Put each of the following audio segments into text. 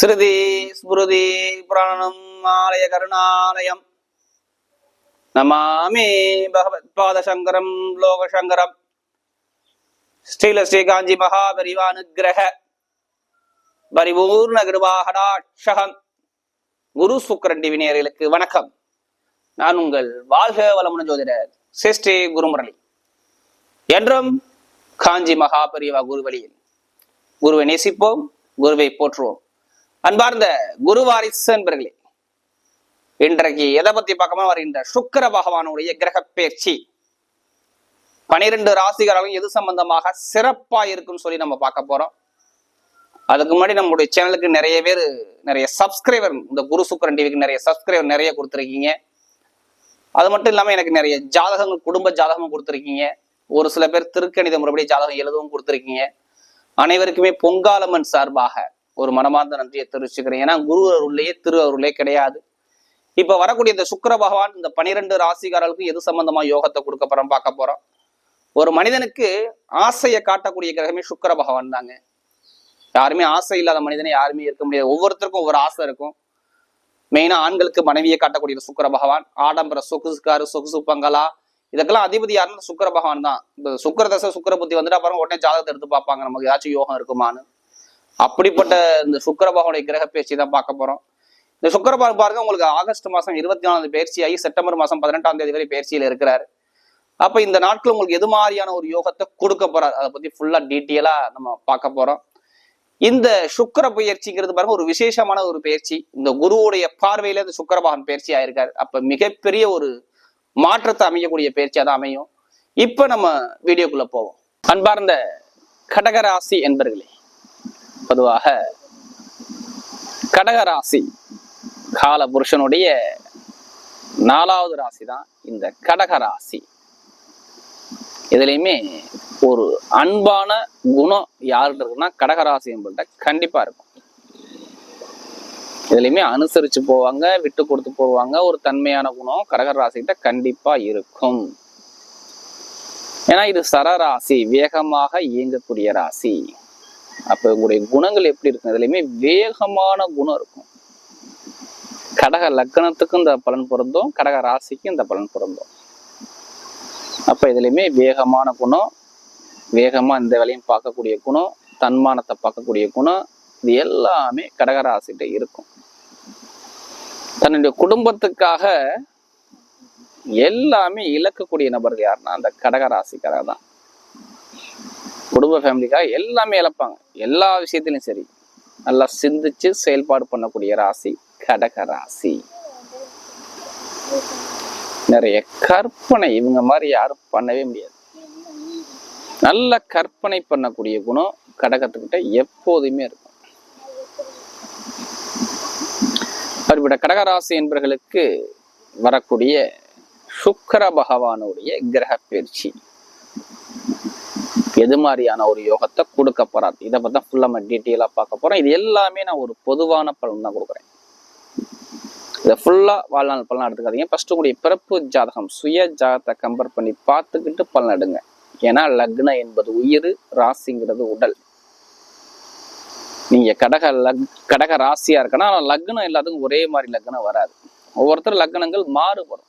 ஸ்ருதி ஸ்மிருதி புராணம் ஆலய கருணாலயம். நமாமி பகவத்பாத சங்கரம் லோகசங்கரம். ஸ்ரீல ஸ்ரீ காஞ்சி மகாபரிவானுகிரக பரிபூர்ண கிருபாகடாட்சகம். குரு சுக்கரன் டிவினியர்களுக்கு வணக்கம். நான் உங்கள் வாழ்க வளமுன ஜோதிடர் சிஸ்ரீ குருமுரளி. என்றும் காஞ்சி மகாபரிவா குருவழியில் குருவை நேசிப்போம் குருவை போற்றுவோம். அன்பார்ந்த குரு வாரிசு என்பர்களே இன்றைக்கு எதை பத்தி பார்க்கமா வருகின்ற சுக்கிர பகவானுடைய கிரக பயிற்சி. பனிரெண்டு ராசிகாரங்களும் எது சம்பந்தமாக சிறப்பா இருக்குன்னு சொல்லி நம்ம பார்க்க போறோம். அதுக்கு முன்னாடி நம்மளுடைய சேனலுக்கு நிறைய பேர் நிறைய சப்ஸ்கிரைபர் இந்த குரு சுக்கரன் டிவிக்கு நிறைய சப்ஸ்கிரைபர் நிறைய கொடுத்துருக்கீங்க. அது மட்டும் இல்லாமல் எனக்கு நிறைய ஜாதகங்கள் குடும்ப ஜாதகமும் கொடுத்துருக்கீங்க. ஒரு சில பேர் திருக்கணித முறைப்படி ஜாதகம் எழுதவும் கொடுத்துருக்கீங்க. அனைவருக்குமே பொங்காலம்மன் சார்பாக ஒரு மனமார்ந்த நன்றியை தெரிவிச்சுக்கிறேன். ஏன்னா குரு அருள்லேயே திரு அருளே கிடையாது. இப்ப வரக்கூடிய இந்த சுக்கிர பகவான் இந்த பனிரெண்டு ராசிகாரர்களுக்கு எது சம்பந்தமா யோகத்தை கொடுக்க போறோம் பார்க்க போறோம். ஒரு மனிதனுக்கு ஆசையை காட்டக்கூடிய கிரகமே சுக்கிர பகவான் தாங்க. யாருமே ஆசை இல்லாத மனிதனை யாருமே இருக்க முடியாது. ஒவ்வொருத்தருக்கும் ஒவ்வொரு ஆசை இருக்கும். மெயினா ஆண்களுக்கு மனைவியை காட்டக்கூடிய சுக்கிர பகவான் ஆடம்பர சொகுசுக்காரு சொகுசு பங்களா இதுக்கெல்லாம் அதிபதி யாருன்னு சுக்கர பகவான் தான். இந்த சுக்கர தசை சுக்கர புத்தி வந்துட்டு அப்புறம் உடனே ஜாதகத்தை எடுத்து பார்ப்பாங்க. நமக்கு ஏதாச்சும் யோகம் இருக்குமான்னு. அப்படிப்பட்ட இந்த சுக்கிர கிரக பேச்சு தான் பார்க்க போறோம். இந்த சுக்கிர பாருங்க உங்களுக்கு ஆகஸ்ட் மாசம் இருபத்தி நாலாவது பயிற்சியாகி செப்டம்பர் மாசம் பதினெட்டாம் தேதி வரை பயிற்சியில் இருக்கிறாரு. அப்ப இந்த நாட்கள் உங்களுக்கு எது மாதிரியான ஒரு யோகத்தை கொடுக்க போறாரு? அதை பத்தி ஃபுல்லா டீட்டெயிலா நம்ம பார்க்க போறோம். இந்த சுக்கர பயிற்சிங்கிறது பாருங்க ஒரு விசேஷமான ஒரு பயிற்சி இந்த குருவுடைய பார்வையில இந்த சுக்கரபாகன் பயிற்சி ஆயிருக்காரு. அப்ப மிகப்பெரிய ஒரு மாற்றத்தை அமையக்கூடிய பயிற்சியா தான் அமையும். இப்ப நம்ம வீடியோக்குள்ள போவோம். அன்பார்ந்த கடகராசி என்பர்களே பொதுவாக கடகராசி கால புருஷனுடைய நாலாவது ராசி தான் இந்த கடகராசி இதுலயுமே ஒரு அன்பான குணம் யாருகிட்ட இருக்குன்னா கடகராசி என்பட்ட கண்டிப்பா இருக்கும். இதுலயுமே அனுசரிச்சு போவாங்க விட்டு கொடுத்து போவாங்க ஒரு தன்மையான குணம் கடகராசிகிட்ட கண்டிப்பா இருக்கும். ஏன்னா இது சரராசி வேகமாக இயங்கக்கூடிய ராசி. அப்போ உங்களுடைய குணங்கள் எப்படி இருக்கும்? இதுலையுமே வேகமான குணம் இருக்கும். கடக லக்னத்துக்கும் இந்த பலன் பொருந்தும் கடக ராசிக்கும் இந்த பலன் பொருந்தும். அப்ப இதுலையுமே வேகமான குணம் வேகமா இந்த வேலையும் பார்க்கக்கூடிய குணம் தன்மானத்தை பார்க்கக்கூடிய குணம் இது எல்லாமே கடகராசிகிட்ட இருக்கும். தன்னுடைய குடும்பத்துக்காக எல்லாமே இழக்கக்கூடிய நபர்கள் யாருன்னா அந்த கடகராசிக்காரர் தான் குடும்ப ஃபேமிலிக்காக எல்லாமே இழப்பாங்க. எல்லா விஷயத்திலும் சரி. நல்லா சிந்திச்சு செயல்பாடு பண்ணக்கூடிய ராசி கடக ராசி. நிறைய கற்பனை இவங்க மாதிரி யாரும் பண்ணவே முடியாது. நல்ல கற்பனை பண்ணக்கூடிய குணம் கடகத்துக்கிட்ட எப்போதுமே இருக்கும். அப்படிப்பட்ட கடகராசி என்பவர்களுக்கு வரக்கூடிய சுக்கர பகவானுடைய கிரக பயிற்சி. எது மாதிரியான ஒரு யோகத்தை கொடுக்க போறார்? இதை பத்தி ஃபுல்லா நம்ம டீட்டெயிலா பார்க்க போறோம். இது எல்லாமே நான் ஒரு பொதுவான பலன் தான் கொடுக்குறேன். இதை ஃபுல்லாக வாழ்நாள் பலன் எடுத்துக்காதீங்க. ஃபர்ஸ்ட் உங்களுடைய பிறப்பு ஜாதகம் சுய ஜாதகத்தை கம்பேர் பண்ணி பார்த்துக்கிட்டு பலன் எடுங்க. ஏன்னா லக்ன என்பது உயிர் ராசிங்கிறது உடல். நீங்க கடக லக் கடக ராசியா இருக்கனா ஆனா லக்னம் எல்லாத்துக்கும் ஒரே மாதிரி லக்னம் வராது. ஒவ்வொருத்தர் லக்னங்கள் மாறுபடும்.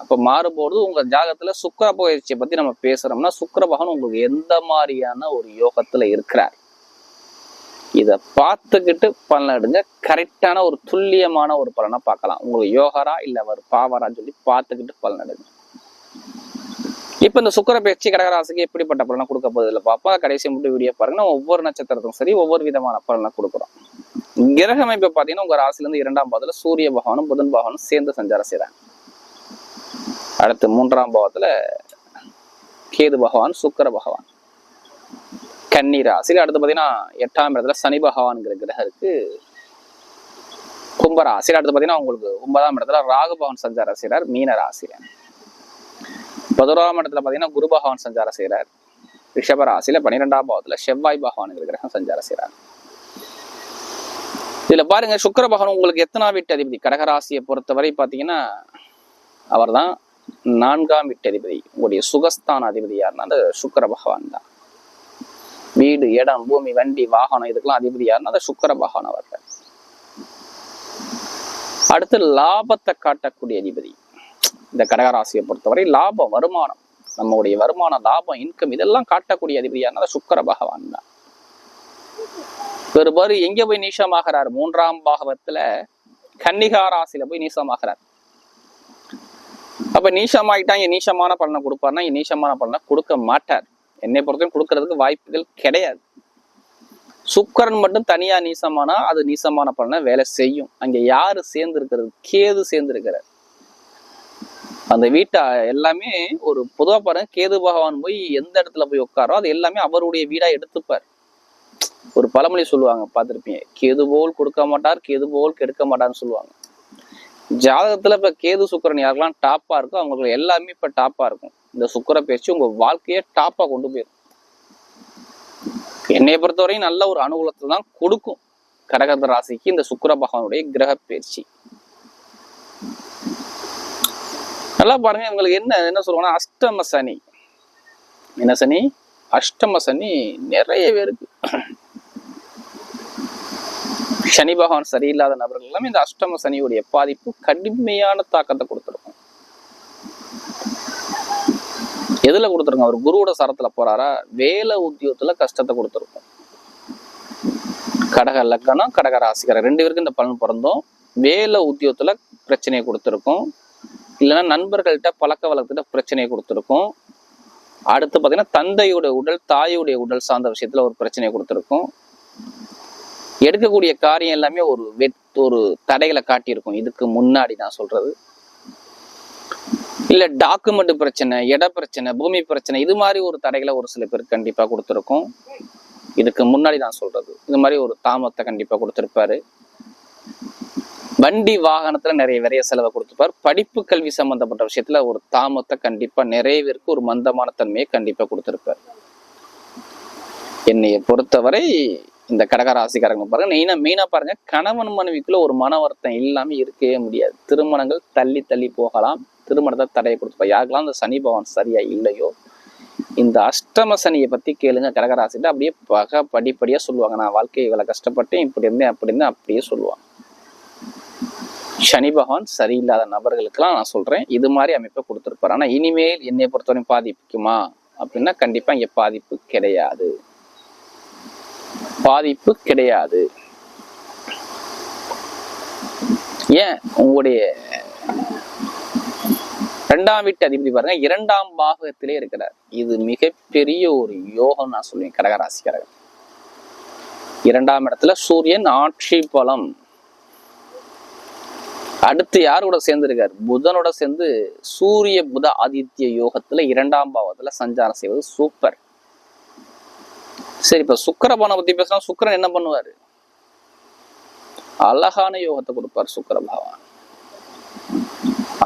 அப்ப மாறும்போது உங்க ஜாகத்தில் சுக்கர பயிற்சியை பத்தி நம்ம பேசுறோம்னா சுக்கர பகவான் உங்களுக்கு எந்த மாதிரியான ஒரு யோகத்துல இருக்கிறார்? இத பார்த்துக்கிட்டு பலன் கரெக்டான ஒரு துல்லியமான ஒரு பலனை பார்க்கலாம். உங்களுக்கு யோகரா இல்ல அவர் பாவரான்னு சொல்லி பார்த்துக்கிட்டு பலனடுங்க இப்போ இந்த சுக்கர பயிற்சி கடகராசிக்கு எப்படிப்பட்ட பலனை கொடுக்க போதில் இல்லை பார்ப்போம் கடைசி மட்டும் வீடியோ பாருங்க. ஒவ்வொரு நட்சத்திரத்துக்கும் சரி ஒவ்வொரு விதமான பலனை கொடுக்குறோம். கிரக அமைப்பை பார்த்தீங்கன்னா உங்க ராசில இருந்து இரண்டாம் பாதத்தில் சூரிய பகவானும் புதன் பகவானும் சேர்ந்து சஞ்சாரம் செய்கிறாங்க அடுத்து மூன்றாம் பாவத்தில் கேது பகவான் சுக்கர பகவான். கன்னி ராசியில் அடுத்து பார்த்தீங்கன்னா எட்டாம் இடத்துல சனி பகவான்ங்கிற கிரகம் இருக்கு கும்பராசியில் அடுத்து பார்த்தீங்கன்னா உங்களுக்கு ஒன்பதாம் இடத்துல ராகு பகவான் சஞ்சாரம் செய்கிறார் மீன ராசியில பதினோராம் இடத்துல பார்த்தீங்கன்னா குரு பகவான் சஞ்சாரம் செய்கிறார் ரிஷப ராசியில பன்னிரெண்டாம் பாவத்துல செவ்வாய் பகவான்ங்கிற கிரகம் சஞ்சாரம் செய்கிறார் இதுல பாருங்க சுக்கர பகவான் உங்களுக்கு எத்தனாம் வீட்டு அதிபதி? கடகராசியை பொறுத்தவரை பார்த்தீங்கன்னா அவர்தான் நான்காம் வீட்டு அதிபதி உங்களுடைய சுகஸ்தான அதிபதி யாருன்னா அந்த சுக்கர பகவான் தான். வீடு இடம் பூமி வண்டி வாகனம் இதுக்கெல்லாம் அதிபதி யாருன்னா அந்த சுக்கர பகவான் அவர்கள். அடுத்து லாபத்தை காட்டக்கூடிய அதிபதி. இந்த கடகராசியை பொறுத்தவரை லாபம் வருமானம் நம்மளுடைய வருமானம் லாபம் இன்கம் இதெல்லாம் காட்டக்கூடிய அதிபதியான சுக்கர பகவான் தான். பெருபாரு எங்க போய் நீசமாகிறார்? மூன்றாம் பாகவத்துல கன்னிகா ராசியில போய் நீசமாகிறார். அப்ப நீசமாயிட்டாங்க நீசமான பலனை கொடுப்பார்னா நீசமான பலனை கொடுக்க மாட்டார். என்னை பொறுத்தவரைக்கும் கொடுக்கறதுக்கு வாய்ப்புகள் கிடையாது. சுக்கரன் மட்டும் தனியா நீசமானா அது நீசமான பலனை வேலை செய்யும். அங்க யாரு சேர்ந்து இருக்கிறது கேது சேர்ந்து இருக்கிறார் அந்த வீட்டை எல்லாமே ஒரு பொதுவா பாருங்க கேது பகவான் போய் எந்த இடத்துல போய் உட்காரோ அது எல்லாமே அவருடைய வீடா எடுத்துப்பார். ஒரு பழமொழி சொல்லுவாங்க பார்த்திருப்பீங்க கேது போல் கொடுக்க மாட்டார் கேது போல் கெடுக்க மாட்டார்னு சொல்லுவாங்க. ஜாதகத்துல இப்ப கேது சுக்கரன் யாருக்கெல்லாம் டாப்பா இருக்கோ அவங்களுக்கு எல்லாமே இப்ப டாப்பா இருக்கும். இந்த சுக்கர பேச்சு உங்க வாழ்க்கைய டாப்பா கொண்டு போயிடும். என்னை பொறுத்தவரையும் நல்ல ஒரு அனுகூலத்தை தான் கொடுக்கும். கடகத ராசிக்கு இந்த சுக்கிர பகவானுடைய கிரக பயிற்சி நல்லா பாருங்க இவங்களுக்கு என்ன என்ன சொல்லுவாங்கன்னா அஷ்டம சனி. என்ன சனி? அஷ்டம சனி நிறைய பேருக்கு சனி பகவான் சரியில்லாத நபர்கள் எல்லாம் இந்த அஷ்டம சனியுடைய பாதிப்பு கடுமையான தாக்கத்தை கொடுத்துருக்கும். எதுல கொடுத்துருங்க அவர் குருவோட சரத்துல போறாரா? வேலை உத்தியோகத்துல கஷ்டத்தை கொடுத்துருக்கும். கடக லக்கணம் கடக ராசிக்காரர். ரெண்டு பேருக்கும் இந்த பலன் பிறந்தோம் வேலை உத்தியோகத்துல பிரச்சனையை கொடுத்துருக்கும். இல்லைன்னா நண்பர்கள்ட்ட பழக்க வழக்கத்திட்ட பிரச்சனையை கொடுத்துருக்கும். அடுத்து பார்த்தீங்கன்னா தந்தையுடைய உடல் தாயுடைய உடல் சார்ந்த விஷயத்துல ஒரு பிரச்சனையை கொடுத்துருக்கும். எடுக்கக்கூடிய காரியம் எல்லாமே ஒரு வெட் ஒரு தடைகளை காட்டியிருக்கும். இதுக்கு முன்னாடி நான் சொல்றது. இல்ல டாக்குமெண்ட் பிரச்சனை இட பிரச்சனை பூமி பிரச்சனை இது மாதிரி ஒரு தடைகளை ஒரு சில பேர் கண்டிப்பா கொடுத்துருக்கும். இதுக்கு முன்னாடி நான் சொல்றது. இது மாதிரி ஒரு தாமத்தை கண்டிப்பா கொடுத்துருப்பாரு. வண்டி வாகனத்துல நிறைய விரைய செலவை கொடுத்துப்பார் படிப்பு கல்வி சம்பந்தப்பட்ட விஷயத்துல ஒரு தாமத்தை கண்டிப்பா நிறைய பேருக்கு ஒரு மந்தமான தன்மையை கண்டிப்பா கொடுத்திருப்பார். என்னைய பொறுத்தவரை இந்த கடகராசிக்காரங்க பாருங்க. மெயினா மெயினா பாருங்க கணவன் மனைவிக்குள்ள ஒரு மன வருத்தம் இல்லாம இருக்கவே முடியாது. திருமணங்கள் தள்ளி தள்ளி போகலாம். திருமணத்தை தடையை கொடுத்துப்பா யாருக்கெல்லாம் அந்த சனி பகவான் சரியா இல்லையோ இந்த அஷ்டம சனியை பத்தி கேளுங்க. கடகராசிட்டு அப்படியே பக படிப்படியா சொல்லுவாங்க. நான் வாழ்க்கையை இவ்வளவு கஷ்டப்பட்டேன் இப்படி இருந்தேன் அப்படி இருந்தேன் அப்படியே சொல்லுவாங்க. சனி பகவான் சரியில்லாத நபர்களுக்கெல்லாம் நான் சொல்றேன் இது மாதிரி அமைப்பை கொடுத்துருப்பாரு. ஆனா இனிமேல் என்னை பொறுத்தவரையும் பாதிப்புக்குமா? அப்படின்னா கண்டிப்பா இங்க பாதிப்பு கிடையாது. பாதிப்பு கிடையாது. ஏன்? உங்களுடைய இரண்டாம் வீட்டு அதிபதி பாருங்க இரண்டாம் பாகத்திலே இருக்கிறார். இது மிகப்பெரிய ஒரு யோகம் நான் சொல்லுவேன் கடகராசிக்காரர்கள். இரண்டாம் இடத்துல சூரியன் ஆட்சி பலம். அடுத்து யார் கூட புதனோட சேர்ந்து சூரிய புத ஆதித்ய யோகத்துல இரண்டாம் பாவத்துல சஞ்சாரம் செய்வது சூப்பர். சரி இப்ப சுக்கரபானை பத்தி பேசினா சுக்கரன் என்ன பண்ணுவாரு? அழகான யோகத்தை கொடுப்பார் சுக்கர பகவான்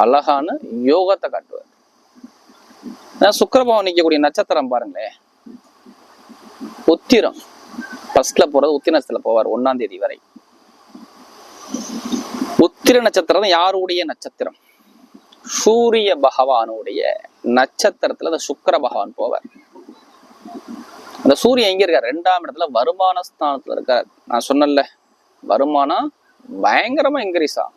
அழகான யோகத்தை காட்டுவார். சுக்கர பகவான் நிற்கக்கூடிய நட்சத்திரம் பாருங்களேன். உத்திரம். ஃபர்ஸ்ட்ல போறது உத்திரத்துல போவார் ஒன்னாம் தேதி வரை. உத்திர நட்சத்திரம் யாருடைய நட்சத்திரம்? சூரிய பகவானுடைய நட்சத்திரத்துல அந்த சுக்கர பகவான் போவார். அந்த சூரியன் எங்க இருக்கார்? ரெண்டாம் இடத்துல வருமான ஸ்தானத்துல இருக்கார். நான் சொன்னல வருமானம் பயங்கரமா இன்க்ரீஸ் ஆகும்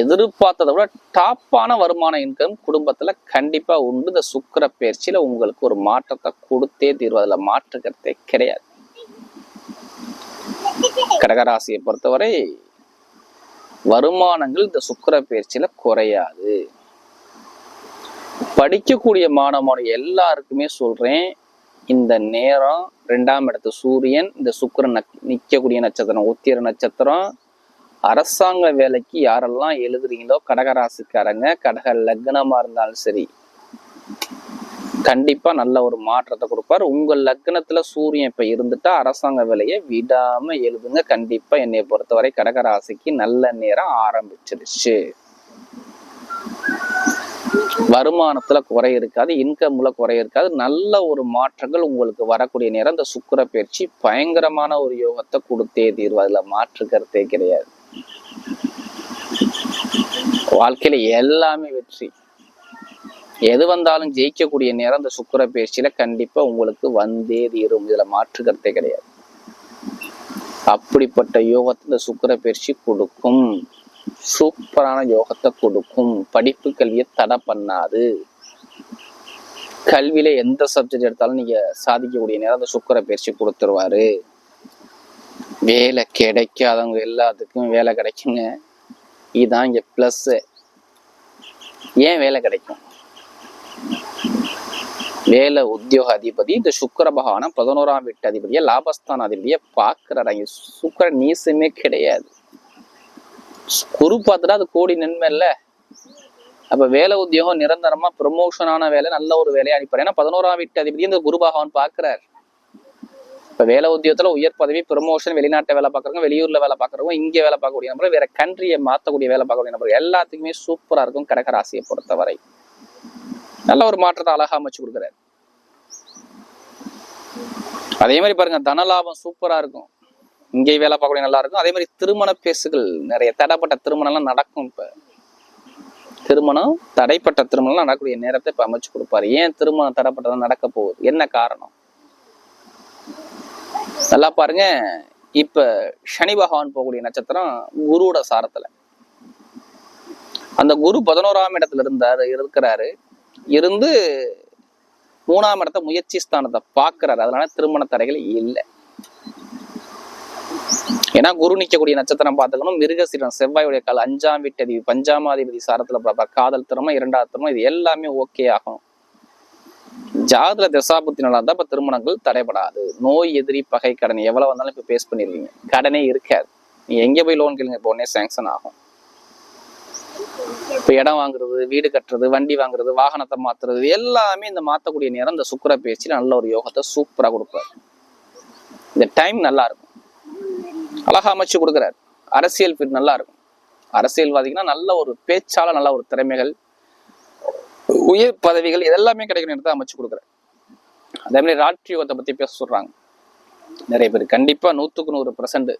எதிர்பார்த்ததை விட டாப்பான வருமான இன்கம் குடும்பத்துல கண்டிப்பா உண்டு. இந்த சுக்கர பயிற்சியில உங்களுக்கு ஒரு மாற்றத்தை கொடுத்தே தீர்வு அதுல மாற்றுக்கிறதே கிடையாது. கடகராசியை பொறுத்தவரை வருமானங்கள் இந்த சுக்கர பயிற்சியில குறையாது. படிக்கக்கூடிய மாணவன் எல்லாருக்குமே சொல்றேன் இந்த நேரம் ரெண்டாம் இடத்து சூரியன் இந்த சுக்கரன் நிற்கக்கூடிய நட்சத்திரம் உத்திர நட்சத்திரம். அரசாங்க வேலைக்கு யாரெல்லாம் எழுதுறீங்களோ கடகராசிக்காரங்க கடக லக்னமா இருந்தாலும் சரி கண்டிப்பா நல்ல ஒரு மாற்றத்தை கொடுப்பார். உங்க லக்னத்துல சூரியன் இப்ப இருந்துட்டா அரசாங்க வேலையை விடாம எழுதுங்க. கண்டிப்பா என்னை பொறுத்தவரை கடகராசிக்கு நல்ல நேரம் ஆரம்பிச்சிருச்சு. வருமானத்துல குறை இருக்காது இன்கம்ல குறை இருக்காது. நல்ல ஒரு மாற்றங்கள் உங்களுக்கு வரக்கூடிய நேரம். இந்த சுக்கர பயிற்சி பயங்கரமான ஒரு யோகத்தை கொடுத்தே தீர்வு அதுல மாற்று கருத்தே கிடையாது. வாழ்க்கையில எல்லாமே வெற்றி. எது வந்தாலும் ஜெயிக்கக்கூடிய நேரம் இந்த சுக்கர பயிற்சியில கண்டிப்பா உங்களுக்கு வந்தே தீரும். இதுல மாற்று கருத்தே கிடையாது. அப்படிப்பட்ட யோகத்தை இந்த சுக்கிர பயிற்சி கொடுக்கும். சூப்பரான யோகத்தை கொடுக்கும். படிப்பு கல்வியை தடை பண்ணாது? கல்வியில எந்த சப்ஜெக்ட் எடுத்தாலும் நீங்க சாதிக்கக்கூடிய நேரம் அந்த சுக்கர பயிற்சி கொடுத்துருவாரு. வேலை கிடைக்காதவங்க எல்லாத்துக்கும் வேலை கிடைக்குங்க. இதுதான் இங்க பிளஸ் ஏன் வேலை கிடைக்கும்? வேலை உத்தியோக அதிபதி இந்த சுக்கர பகவான பதினோராம் வீட்டு அதிபதியை லாபஸ்தான அதிபதியை பார்க்கிறாரு. சுக்கர நீசமே கிடையாது. குரு பார்த்துட்டா அது கோடி நன்மை இல்ல. அப்ப வேலை உத்தியோகம் நிரந்தரமா ப்ரமோஷனான வேலை நல்ல ஒரு வேலையை அனுப்பாரு ஏன்னா பதினோராம் வீட்டு அதிபதி இந்த குரு பகவான் பார்க்கிறார். இப்ப வேலை உத்தியோகத்துல உயர் பதவி ப்ரொமோஷன் வெளிநாட்டை வேலை பாக்குறவங்க வெளியூர்ல வேலை பாக்குறவங்க இங்க வேலை பார்க்கக்கூடிய நபர் வேற கண்ட்ரியை மாத்தக்கூடிய வேலை பார்க்கக்கூடிய நபர் எல்லாத்துக்குமே சூப்பரா இருக்கும் கடகராசியை பொறுத்தவரை. நல்ல ஒரு மாற்றத்தை அழகா அமைச்சு கொடுக்குறாரு. அதே மாதிரி பாருங்க தனலாபம் சூப்பரா இருக்கும். இங்கே வேலை பார்க்கக்கூடிய நல்லா இருக்கும். அதே மாதிரி திருமண பேசுகள் நிறைய தடைப்பட்ட திருமணம்லாம் நடக்கும் இப்ப. திருமணம் தடைப்பட்ட திருமணம் நடக்கக்கூடிய நேரத்தை இப்ப அமைச்சு கொடுப்பாரு. ஏன் திருமணம் தடைப்பட்டதா நடக்க போகுது? என்ன காரணம்? நல்லா பாருங்க. இப்ப சனி பகவான் போகக்கூடிய நட்சத்திரம் குருவோட சாரத்துல. அந்த குரு பதினோராம் இடத்துல இருந்தாரு இருக்கிறாரு. இருந்து மூணாம் இடத்த முயற்சி ஸ்தானத்தை பார்க்கிறாரு. அதனால திருமண தடைகள் இல்லை. ஏன்னா குரு நிற்கக்கூடிய நட்சத்திரம் பார்த்துக்கணும். மிருகசீரன் செவ்வாயுடைய கால் அஞ்சாம் வீட்டதி பஞ்சாமாதிபதி சாரத்துல பார்த்தா காதல் திறமை இரண்டாவது திறமை இது எல்லாமே ஓகே ஆகும். ஜாதக தசாபத்தினால தான் இருந்தா இப்ப திருமணங்கள் தடைபடாது. நோய் எதிரி பகை கடன் எவ்வளவு வந்தாலும் இப்ப பேஸ் பண்ணிடுவீங்க. கடனே இருக்காது. நீ எங்க போய் லோன் கேளுங்க இப்போ உடனே சேங்ஷன் ஆகும். இப்ப இடம் வாங்குறது வீடு கட்டுறது வண்டி வாங்குறது வாகனத்தை மாத்துறது எல்லாமே இந்த மாத்தக்கூடிய நேரம் இந்த சுக்கர பேச்சு நல்ல ஒரு யோகத்தை சூப்பரா கொடுப்பாரு. இந்த டைம் நல்லா இருக்கும். அழகா அமைச்சு கொடுக்குறாரு. அரசியல் fit நல்லா இருக்கும். அரசியல்வாதிகள்னா நல்ல ஒரு பேச்சால நல்ல ஒரு திறமைகள் உயிர் பதவிகள் இதெல்லாமே கிடைக்கிற நேரத்தை அமைச்சு கொடுக்குறாரு. அதே மாதிரி ராட்ரி பத்தி பேச சொல்றாங்க. நிறைய பேர். கண்டிப்பா நூத்துக்கு நூறு பர்சன்ட்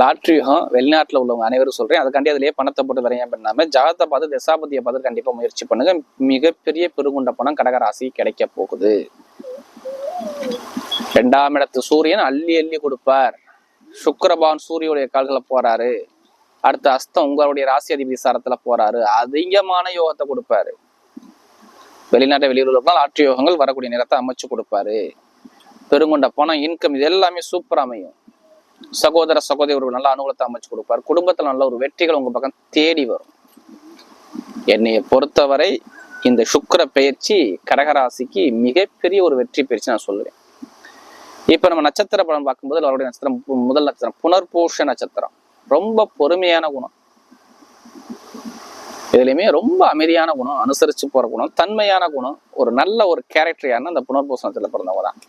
லாட்ரி யுகம் வெளிநாட்டுல உள்ளவங்க அனைவரும் சொல்றேன். அதுக்காண்டி அதிலேயே பணத்தை போட்டு வரையும் பண்ணாமல் ஜாதத்தை பார்த்து தசாபதியை பார்த்து கண்டிப்பா முயற்சி பண்ணுங்க. மிகப்பெரிய பெருகுண்ட பணம் கடகராசி கிடைக்க போகுது. ரெண்டாம் இடத்து சூரியன் அள்ளி அள்ளி கொடுப்பார். சுக்கரபான் சூரியனுடைய கால்களை போறாரு. அடுத்த அஸ்தம் உங்களுடைய ராசி அதிபதி சாரத்துல போறாரு. அதிகமான யோகத்தை கொடுப்பாரு. வெளிநாட்டு வெளியூர்ல ஆற்று யோகங்கள் வரக்கூடிய நேரத்தை அமைச்சு கொடுப்பாரு. பெருங்கொண்ட பணம் இன்கம் இது எல்லாமே சூப்பர் அமையும். சகோதர சகோதரி ஒரு நல்ல அனுகூலத்தை அமைச்சு கொடுப்பார். குடும்பத்துல நல்ல ஒரு வெற்றிகள் உங்க பக்கம் தேடி வரும். என்னைய பொறுத்தவரை இந்த சுக்கிர பயிற்சி கடகராசிக்கு மிகப்பெரிய ஒரு வெற்றி பயிற்சி நான் சொல்லுவேன். இப்ப நம்ம நட்சத்திர படம் பார்க்கும்போது அவருடைய நட்சத்திரம் முதல் நட்சத்திரம். புனர்பூஷ நட்சத்திரம். ரொம்ப பொறுமையான குணம். இதுலையுமே ரொம்ப அமைதியான குணம் அனுசரிச்சு போற குணம் தன்மையான குணம் ஒரு நல்ல ஒரு கேரக்டர் யாருன்னா அந்த புனர்பூச நட்சத்திரத்தில் பிறந்தவங்க தான்.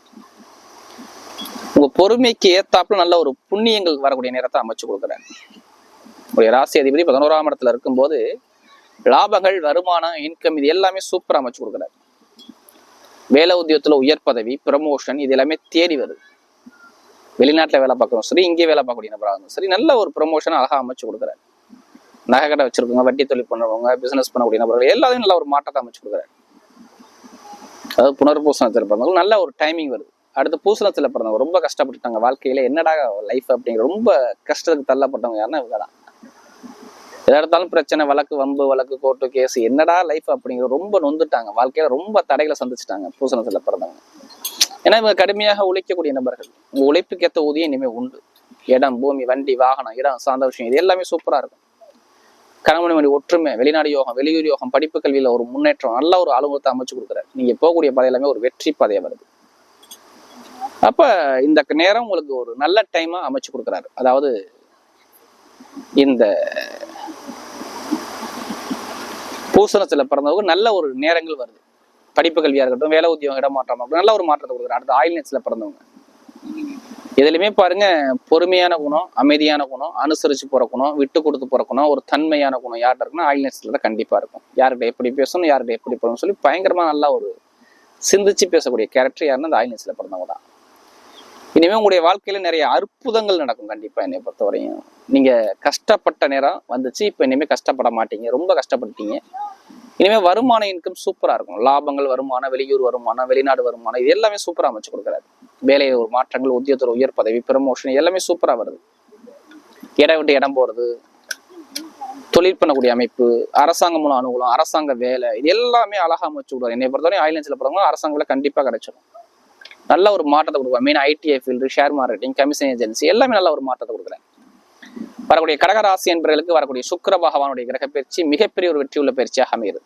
உங்க பொறுமைக்கு ஏத்தாப்புல நல்ல ஒரு புண்ணியங்கள் வரக்கூடிய நேரத்தை அமைச்சு கொடுக்குறாரு. ஒரு ராசி அதிபதி பதினோராம் இடத்துல இருக்கும்போது லாபங்கள் வருமானம் இன்கம் இது எல்லாமே சூப்பரா அமைச்சு கொடுக்குறாரு. வேலை உத்தியோகத்தில் உயர் பதவி ப்ரமோஷன் இது எல்லாமே தேடி வருது. வெளிநாட்டுல வேலை பார்க்கறோம் சரி இங்கே வேலை பார்க்கக்கூடிய நபராக இருந்தாலும் சரி நல்ல ஒரு ப்ரமோஷன் அழகா அமைச்சு கொடுக்குறாரு. நகை கடை வச்சிருக்கவங்க வட்டி தொழில் பண்ணுறவங்க பிசினஸ் பண்ணக்கூடிய நபர்கள் எல்லாத்தையும் நல்ல ஒரு மாற்றத்தை அமைச்சு கொடுக்குறாரு. அதாவது புனர்பூசணத்தில் பிறந்தவங்க நல்ல ஒரு டைமிங் வருது. அடுத்து பூசணத்துல பிறந்தவங்க ரொம்ப கஷ்டப்பட்டுட்டாங்க. வாழ்க்கையில என்னடா லைஃப் அப்படிங்கிற ரொம்ப கஷ்டத்துக்கு தள்ளப்பட்டவங்க யாருன்னா இவங்க தான் எதா இருந்தாலும் பிரச்சனை வழக்கு வம்பு வழக்கு கோர்ட்டு கேஸ் என்னடா லைஃப் அப்படிங்கிற ரொம்ப நொந்துட்டாங்க. வாழ்க்கையில ரொம்ப தடைகளை சந்திச்சுட்டாங்க பூசணத்துல பிறந்தவங்க. ஏன்னா இவங்க கடுமையாக உழைக்கக்கூடிய நபர்கள். உங்க உழைப்புக்கு ஊதியம் இனிமே உண்டு. இடம் பூமி வண்டி வாகனம் இடம் சார்ந்த விஷயம் இது எல்லாமே சூப்பரா இருக்கும். கணவன் மணி ஒற்றுமை வெளிநாடு யோகம் வெளியூர் யோகம் படிப்பு கல்வியில ஒரு முன்னேற்றம் நல்ல ஒரு அலுவலகத்தை அமைச்சு கொடுக்குறாரு. நீங்க போகக்கூடிய பாதை எல்லாமே ஒரு வெற்றி பாதையா வருது. அப்ப இந்த நேரம் உங்களுக்கு ஒரு நல்ல டைமா அமைச்சு கொடுக்குறாரு. அதாவது இந்த பூசணத்தில் பிறந்தவங்க நல்ல ஒரு நேரங்கள் வருது. படிப்பு கல்வியாக இருக்கட்டும் வேலை உத்தியோகம் இடமாற்றம் இருக்கட்டும், நல்ல ஒரு மாற்றத்தை கொடுக்குறாரு அடுத்து ஆயில்நெட்ஸ்ல பிறந்தவங்க. இதுலயுமே பாருங்க பொறுமையான குணம் அமைதியான குணம் அனுசரிச்சு பிறக்கணும் குணம் விட்டு கொடுத்து பிறக்கணும் ஒரு தன்மையான குணம் யார்கிட்ட இருக்குன்னா ஆயில்நெட்ஸ்ல தான் கண்டிப்பா இருக்கும். யார்கிட்ட எப்படி பேசணும் யார்கிட்ட எப்படி போகணும்னு சொல்லி பயங்கரமா நல்லா ஒரு சிந்திச்சு பேசக்கூடிய கேரக்டர் யாருன்னா அந்த ஆயில்நெட்ஸ்ல பிறந்தவங்க தான். இனிமே உங்களுடைய வாழ்க்கையில நிறைய அற்புதங்கள் நடக்கும் கண்டிப்பா என்னை பொறுத்தவரையும். நீங்க கஷ்டப்பட்ட நேரம் வந்துச்சு இப்ப இனிமே கஷ்டப்பட மாட்டீங்க. ரொம்ப கஷ்டப்பட்டீங்க இனிமே வருமான இன்கம் சூப்பரா இருக்கும். லாபங்கள் வருமானம் வெளியூர் வருமானம் வெளிநாடு வருமானம் இது எல்லாமே சூப்பரா அமைச்சு கொடுக்குறாரு. வேலை ஒரு மாற்றங்கள் உத்தியோகத்தோட உயர் பதவி ப்ரமோஷன் எல்லாமே சூப்பரா வருது. இடம் விட்டு இடம் போறது தொழில் பண்ணக்கூடிய அமைப்பு அரசாங்கம் மூலம் அனுகூலம் அரசாங்க வேலை இது எல்லாமே அழகா அமைச்சு விடுவார் என்னை பொறுத்தவரை ஆயிலன்ஸில் போகிறவங்க அரசாங்க வேலை கண்டிப்பா கிடைச்சிடும் நல்ல ஒரு மாற்றத்தை கொடுப்பேன் main ITI field share marketing commission agency எல்லாமே நல்ல ஒரு மாற்றத்தை கொடுக்குறேன் வரக்கூடிய கடகராசி என்பவர்களுக்கு வரக்கூடிய சுக்கர பகவானுடைய கிரக பயிற்சி மிகப்பெரிய ஒரு வெற்றியுள்ள பயிற்சியாக அமையுது.